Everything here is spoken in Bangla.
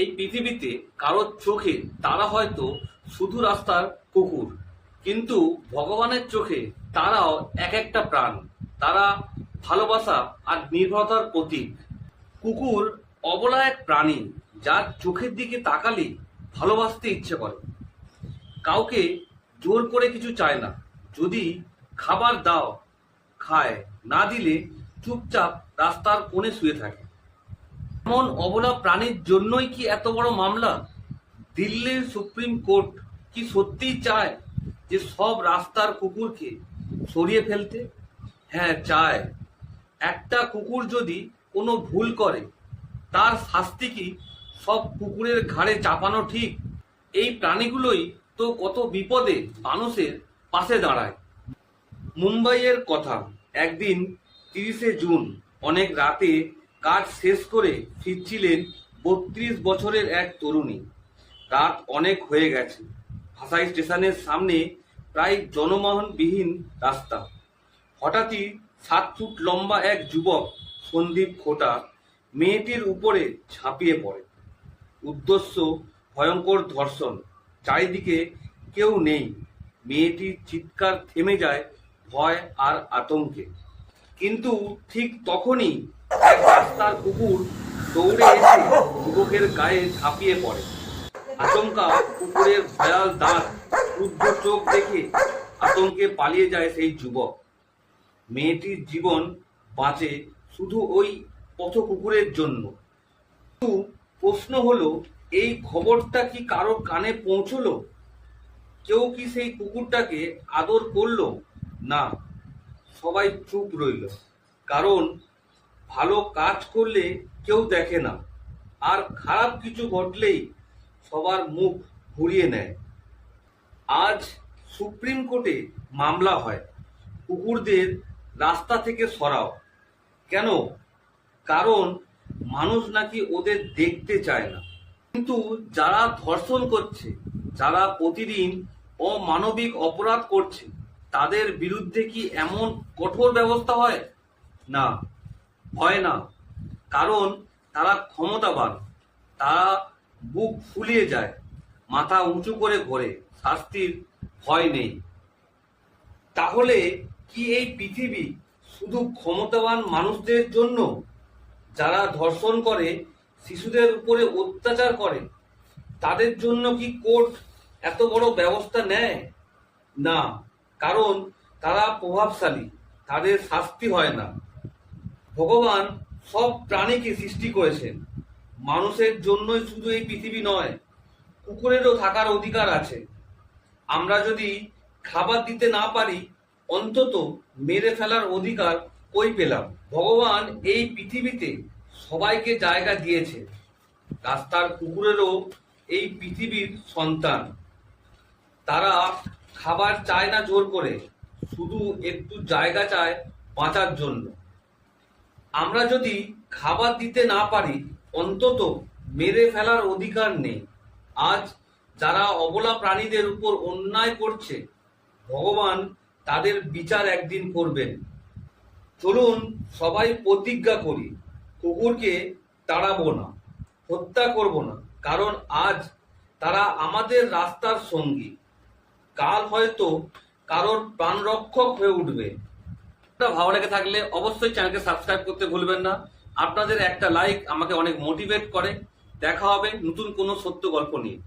এই পৃথিবীতে কারোর চোখে তারা হয়তো শুধু রাস্তার কুকুর, কিন্তু ভগবানের চোখে তারাও এক একটা প্রাণ। তারা ভালোবাসা আর নির্ভরতার প্রতীক। কুকুর অবলা এক প্রাণী, যার চোখের দিকে তাকালে ভালোবাসতে ইচ্ছে করে। কাউকে জোর করে কিছু চায় না। যদি খাবার দাও, খায়, না দিলে চুপচাপ রাস্তার কোণে শুয়ে থাকে। এমন অবলা প্রাণীর জন্যই কি এত বড় মামলা? দিল্লির সুপ্রিম কোর্ট কি সত্যিই চায় যে সব রাস্তার কুকুরকে সরিয়ে ফেলতে? হ্যাঁ চায়। একটা কুকুর যদি কোনো ভুল করে, তার শাস্তি কি সব কুকুরের ঘাড়ে চাপানো ঠিক? এই প্রাণীগুলোই তো কত বিপদে মানুষের পাশে দাঁড়ায়। মুম্বাইয়ের কথা, একদিন তিরিশে জুন, অনেক রাতে কাজ শেষ করে ফিরছিলেন বত্রিশ বছরের এক তরুণী। রাত অনেক হয়ে গেছে। ভাসাই স্টেশনের সামনে প্রায় জনমাহনবিহীন রাস্তা। হঠাৎই সাত ফুট লম্বা এক যুবক সন্দীপ খোটা মেয়েটির উপরে ঝাঁপিয়ে পড়ে। উদ্দেশ্য ভয়ঙ্কর ধর্ষণ। চারিদিকে কেউ নেই। মেয়েটির চিৎকার থেমে যায় ভয় আর আতঙ্কে। কিন্তু ঠিক তখনই এক রাস্তার কুকুর দৌড়ে এসে যুবকের গায়ে ঝাঁপিয়ে পড়ে। আচমকা কুকুরের ভয়াল দাঁত ক্রুদ্ধ চোখ দেখে আতঙ্কে পালিয়ে যায় সেই যুবক। মেয়েটির জীবন বাঁচে শুধু ওই পথ কুকুরের জন্য। প্রশ্ন হলো, এই খবরটা কি কারও কানে পৌঁছলো? কেউ কি সেই কুকুরটাকে আদর করল? না, সবাই চুপ রইল। কারণ ভালো কাজ করলে কেউ দেখে না। আর খারাপ কিছু ঘটলেই সবার মুখ ঘুরিয়ে নেয়। আজ সুপ্রিম কোর্টে মামলা হয়। কুকুরদের রাস্তা থেকে সরাও। কেন? কারণ মানুষ নাকি ওদের দেখতে চায় না। কিন্তু যারা ধর্ষণ করছে, যারা প্রতিদিন অমানবিক অপরাধ করছে, তাদের বিরুদ্ধে কি এমন কঠোর ব্যবস্থা হয়? না। হয় না। কারণ তারা ক্ষমতাবান। তারা বুক ফুলিয়ে যায়, মাথা উঁচু করে ঘোরে, শাস্তির ভয় নেই। তাহলে কি এই পৃথিবী শুধু ক্ষমতাবান মানুষদের জন্য? যারা ধর্ষণ করে, শিশুদের উপরে অত্যাচার করে, তাদের জন্য কি কোর্ট এত বড় ব্যবস্থা নেয়? না, কারণ তারা প্রভাবশালী, তাদের শাস্তি হয় না। ভগবান সব প্রাণীকে সৃষ্টি করেছেন। মানুষের জন্যই শুধু এই পৃথিবী নয়, কুকুরেরও থাকার অধিকার আছে। আমরা যদি খাবার দিতে না পারি, অন্তত মেরে ফেলার অধিকার কই পেলাম? ভগবান এই পৃথিবীতে সবাইকে জায়গা দিয়েছে। রাস্তার কুকুরেরও এই পৃথিবীর সন্তান। তারা খাবার চায় না জোর করে, শুধু একটু জায়গা চায় বাঁচার জন্য। আমরা যদি খাবার দিতে না পারি, অন্তত মেরে ফেলার অধিকার নেই। আজ যারা অবলা প্রাণীদের উপর অন্যায় করছে, ভগবান তাদের বিচার একদিন করবেন। চলুন সবাই প্রতিজ্ঞা করি, কুকুরকে তাড়াবো না, হত্যা করব না, কারণ আজ তারা আমাদের রাস্তার সঙ্গী। কাল হয়তো কারোর প্রাণরক্ষক হয়ে উঠবে। ভালো লেগে থাকলে অবশ্যই চ্যানেলকে সাবস্ক্রাইব করতে ভুলবেন না। আপনাদের একটা লাইক আমাকে অনেক মোটিভেট করে। দেখা হবে নতুন কোনো সত্য গল্প নিয়ে।